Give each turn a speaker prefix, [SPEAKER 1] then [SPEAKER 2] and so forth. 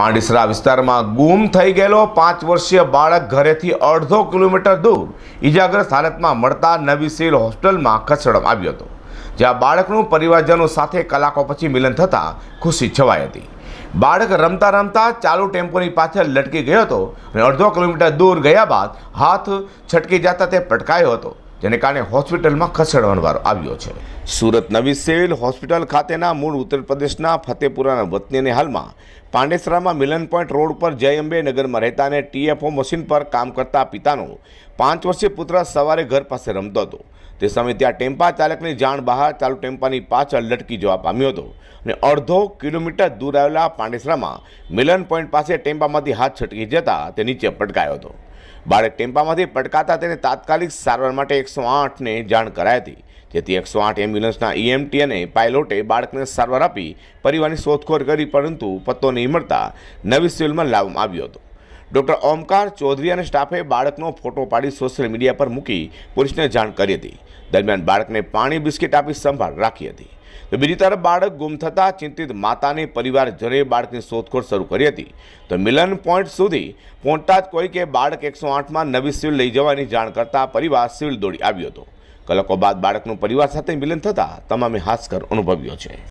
[SPEAKER 1] પાંડિસરા વિસ્તારમાં ગુમ થઈ ગયેલો પાંચ વર્ષીય બાળક ઘરેથી અડધો કિલોમીટર દૂર ઇજાગ્રસ્ત હાલતમાં મળતા નવી સિવિલ હોસ્પિટલમાં ખસેડવામાં આવ્યો હતો, જ્યાં બાળકનું પરિવારજનો સાથે કલાકો પછી મિલન થતાં ખુશી છવાઈ હતી. બાળક રમતા રમતા ચાલુ ટેમ્પોની પાછળ લટકી ગયો હતો અને અડધો કિલોમીટર દૂર ગયા બાદ હાથ છટકી જતા તે પટકાયો હતો. જેને કારણે હોસ્પિટલમાં ખસેડવાનો વારો આવ્યો છે. સુરત નવી સિવિલ હોસ્પિટલ ખાતેના મૂળ ઉત્તર પ્રદેશના ફતેપુરાના વતનીને હાલમાં પાંડેસરામાં મિલન પોઈન્ટ રોડ પર જય અંબે નગરમાં રહેતા અને ટીએફઓ મશીન પર કામ કરતા પિતાનો પાંચ વર્ષીય પુત્ર સવારે ઘર પાસે રમતો હતો. તે સમયે ત્યાં ટેમ્પા ચાલકની જાણ બહાર ચાલુ ટેમ્પાની પાછળ લટકી જવા પામ્યો હતો અને અડધો કિલોમીટર દૂર આવેલા પાંડેસરામાં મિલન પોઈન્ટ પાસે ટેમ્પામાંથી હાથ છટકી જતા તે નીચે પટકાયો હતો. બાળક ટેમ્પામાંથી પટકાતા તેને તાત્કાલિક સારવાર માટે એકસો આઠને જાણ કરાઈ હતી. જેથી એકસો આઠ એમ્બ્યુલન્સના ઈએમટી અને પાયલોટે બાળકને સારવાર આપી પરિવારની શોધખોળ કરી, પરંતુ પત્તો નહીં મળતા નવી સિવિલમાં લાવવામાં આવ્યો હતો. ડૉક્ટર ઓમકાર ચૌધરી અને સ્ટાફે બાળકનો ફોટો પાડી સોશિયલ મીડિયા પર મૂકી પોલીસને જાણ કરી હતી. દરમિયાન બાળકને પાણી, બિસ્કિટ આપી સંભાળ રાખી હતી. તો બીજી તરફ બાળક ગુમ થતાં ચિંતિત માતાને પરિવાર જરે બાળકની શોધખોળ શરૂ કરી હતી. તો મિલન પોઈન્ટ સુધી પહોંચતા જ કોઈ કે બાળક એકસો આઠમાં નવી સિવિલ લઈ જવાની જાણ કરતા પરિવાર સિવિલ દોડી આવ્યો હતો. કલાકો બાદ બાળકનું પરિવાર સાથે મિલન થતાં તમામે હાસ્કર અનુભવ્યો છે.